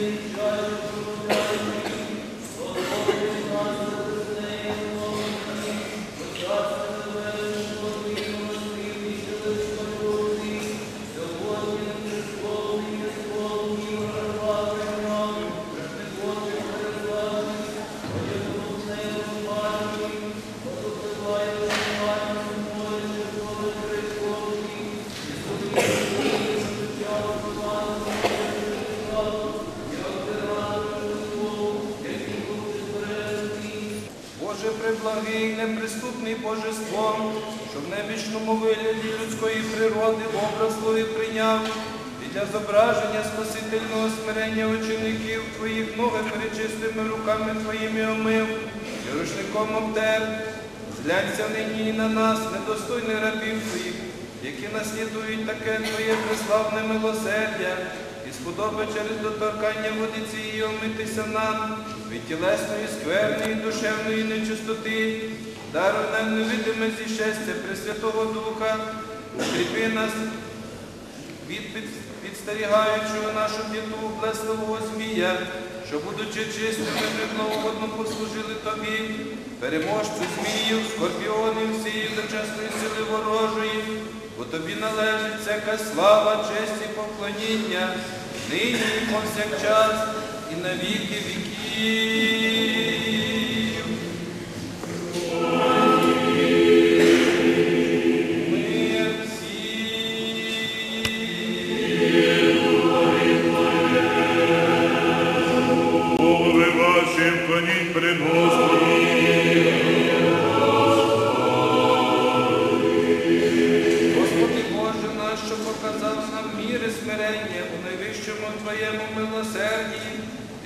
Amen. Преблагий, неприступний божеством, що в небічному вигляді людської природи образ Твої прийняв, і для зображення спасительного смирення учеників Твоїх ноги перечистими руками Твоїми омив, і рушником обтер. Зглянься нині і на нас, недостойних рабів Твоїх, які наслідують таке Твоє преславне милосердя, і сподоби через доторкання води цієї омитися нам від тілесної, скверної, душевної нечистоти, даруй нам невидиме зішестя Пресвятого Духа, укріпи нас від підстерігаючого нашу діту блесливого змія, що, будучи чистими, ми благогодно послужили тобі, переможцю зміїв, скорпіонів всієї дочасної сили ворожої, бо тобі належить всяка слава, честь і поклоніння, нині і повсякчас, і на віки віків.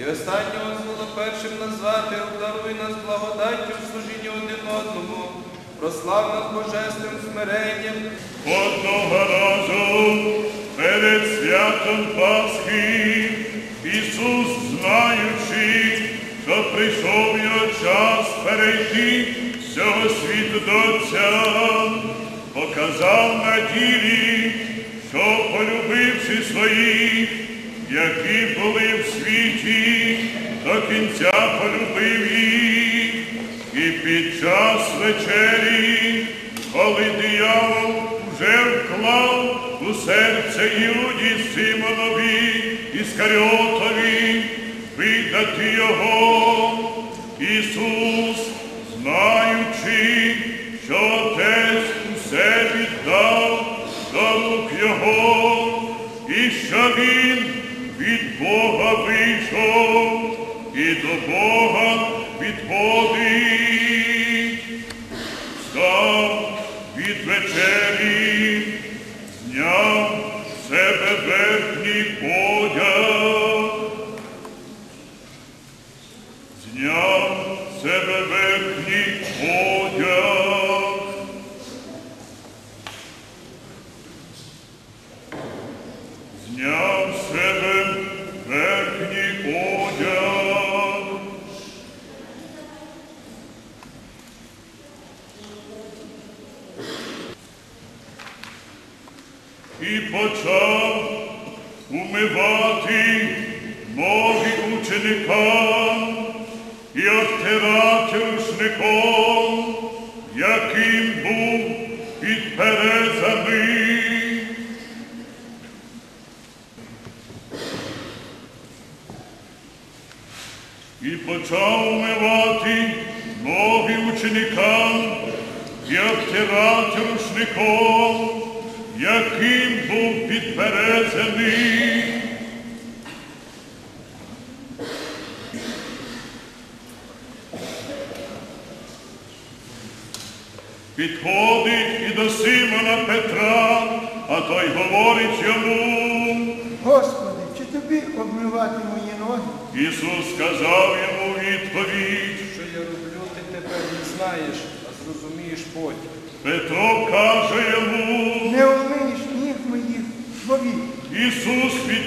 І останнього звело першим назвати, обдаруй нас благодаттю в служінні один одному, прослав нас божественним смиренням, Одного разу перед святом Пасхи Ісус, знаючи, що прийшов його час перейти з цього світу до Отця, показав на ділі, що полюбивши своїх, які були в світі, до кінця полюбив їх. І під час вечері, коли диявол уже вклав у серце Юді Симонові Іскаріотові видати його, Ісус, Бога відходить. Став від вечері, зняв себе верхній одяг, зняв себе верхній одяг. Зняв себе і почав умивати ноги ученикам і обтирати рушником, яким був підперезаний. І почав умивати ноги ученикам і обтирати рушником, яким був підперезаний. Підходить і до Симона Петра, а той говорить йому. Господи, чи тобі обмивати мої ноги? Ісус сказав йому відповідь. що я роблю, ти тепер не знаєш, а зрозумієш потім. Петро каже йому, Не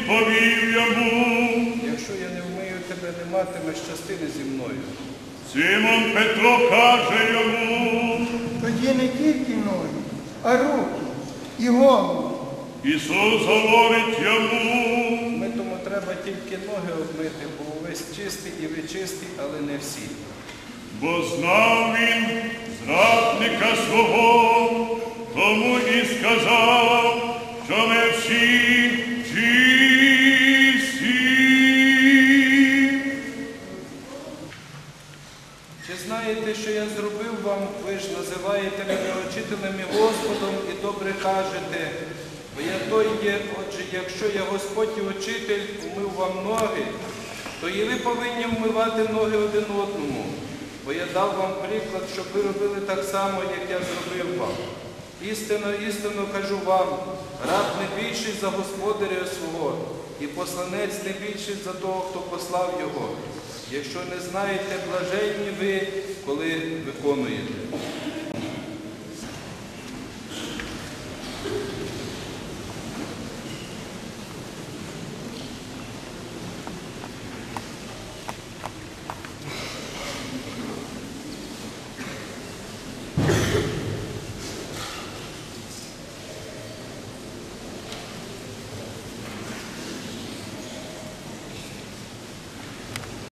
відповів йому. Якщо я не вмию тебе, не матимеш частини зі мною. Симон Петро каже йому, Тоді не тільки ноги, а руки і голову. Ісус говорить йому, Ми тому треба тільки ноги обмити, бо увесь чистий і ви чисті, але не всі. бо знав він зрадника свого, тому і сказав, що не знаєте, що я зробив вам? Ви ж називаєте мене учителем і Господом і добре кажете. Бо я той є, отже, якщо я Господь і учитель умив вам ноги, то і ви повинні вмивати ноги один одному. бо я дав вам приклад, щоб ви робили так само, як я зробив вам. Істинно, істинно кажу вам, раб не більший за господаря свого, і посланець не більший за того, хто послав його. Якщо не знаєте, блаженні ви, коли виконуєте.